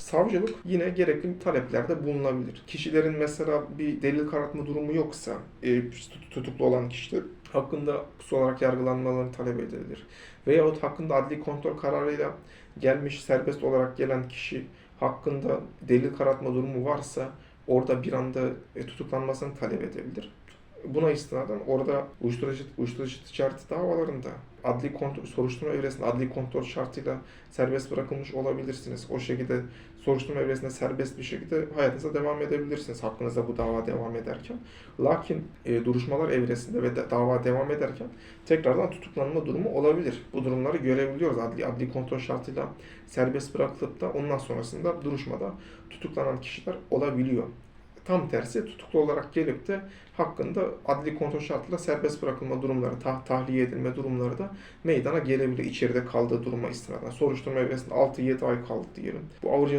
Savcılık yine gerekli taleplerde bulunabilir. Kişilerin mesela bir delil karartma durumu yoksa e, tut- tutuklu olan kişiler hakkında pusu olarak yargılanmalarını talep edilir. Veyahut hakkında adli kontrol kararıyla gelmiş serbest olarak gelen kişi hakkında delil karartma durumu varsa orada bir anda e, tutuklanmasını talep edebilir. Buna istinaden orada uyuşturucu, uyuşturucu ticareti davalarında adli kontrol, soruşturma evresinde adli kontrol şartıyla serbest bırakılmış olabilirsiniz. O şekilde soruşturma evresinde serbest bir şekilde hayatınıza devam edebilirsiniz hakkınızda bu dava devam ederken. Lakin e, duruşmalar evresinde ve de, dava devam ederken tekrardan tutuklanma durumu olabilir. Bu durumları görebiliyoruz. Adli adli kontrol şartıyla serbest bırakılıp da ondan sonrasında duruşmada tutuklanan kişiler olabiliyor. Tam tersi tutuklu olarak gelip de hakkında adli kontrol şartıyla serbest bırakılma durumları, tah tahliye edilme durumları da meydana gelebilir. İçeride kaldığı duruma istinaden. Soruşturma evresinde 6-7 ay kaldı diyelim. Bu ağır ceza